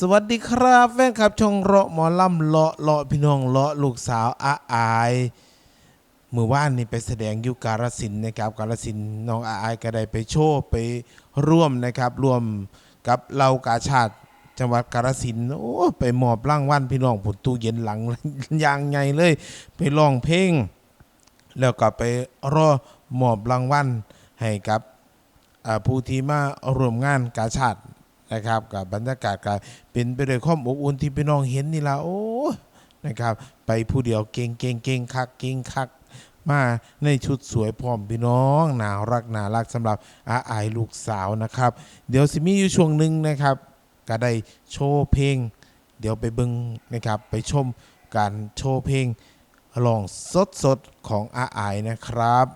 สวัสดีครับแฟนคลับช่องเลาะหมอลำเลาะเลาะพี่น้องเลาะลูกสาวอาอายเมื่อวานนี่ไปแสดงอยู่กาลสินนะครับกาลสินน้องอาอายก็ได้ไปโชว์ไปร่วมนะครับร่วมกับเรากาชาติจังหวัดกาฬสินโอ้ไปมอบรางวัลพี่น้องผลตู้เย็นหลังอยางไงเลย ไปร้องเพลง แล้วก็ไปรอมอบรางวัลให้กับผู้ที่มาร่วมงานกาชาติ นะครับกับบรรยากาศก็เป็นไปด้วยความอบอุ่นที่พี่น้องเห็นนี่ละโอ้นะครับ ไปผู้เดียวเก่งเก่งเก่งคักเก่งคักมาในชุดสวยพร้อมพี่น้องหน่ารักหนารักสำหรับอาอายลูกสาวนะครับ เดี๋ยวสิมีอยู่ช่วงหนึ่งนะครับ ก็ได้โชว์เพลง เดี๋ยวไปเบิ่งนะครับไปชมการโชว์เพลงร้องสดๆของอาอายนะครับ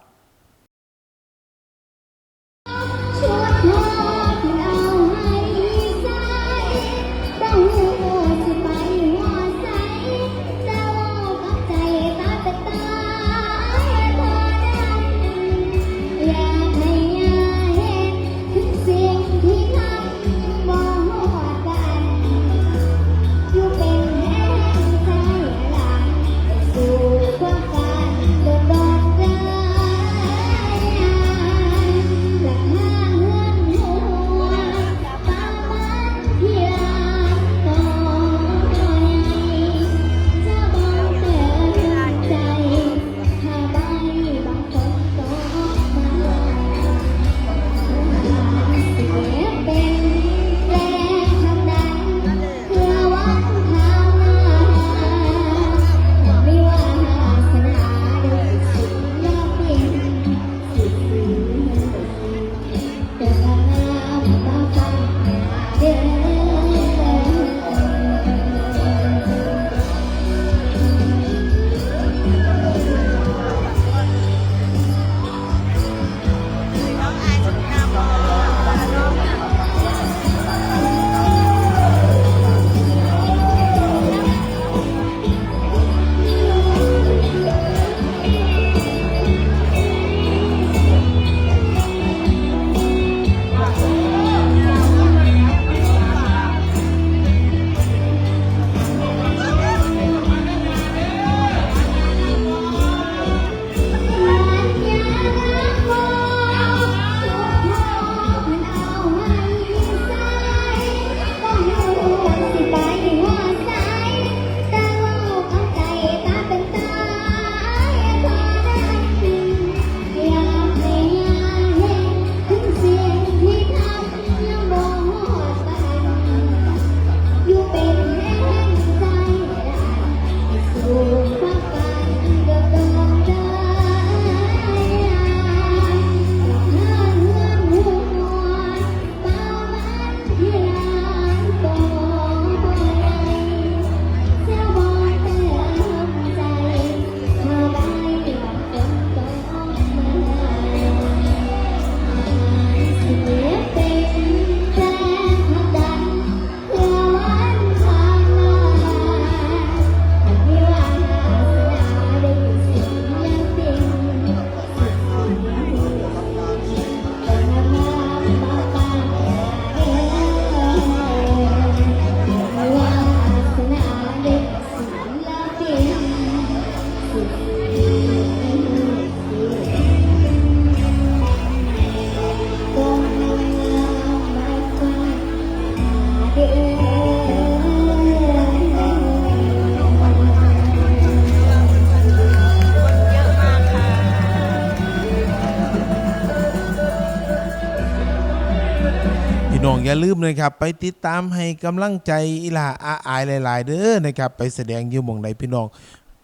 อย่าลืมนะครับไปติดตามให้กำลังใจอีหลาอาอายหลาย ๆ เด้อนะครับไปแสดงอยู่หม่องใดพี่น้อง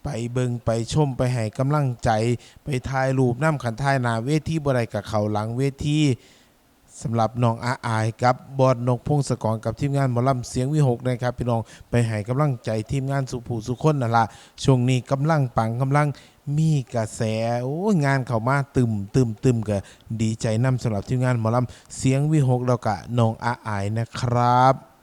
ไปเบิงไปชมไปให้กำลังใจ ไปถ่ายรูปน้ำขันถ่ายหนาเวทีบ่ได้กับเขาหลังเวที สำหรับน้องอาอายกับบอดนกพงศกรกับทีมงานหมอลำเสียงวิหกนะครับ พี่น้องไปให้กำลังใจทีมงานสุภูสุคนนั่นละช่วงนี้กำลังปังกำลังมีกระแสโอ้ยงานเข้ามาตึมตึมตึมก็ดีใจนํสำหรับทีมงานหมอลำเสียงวิหกแล้วกะน้องอาอายนะครับ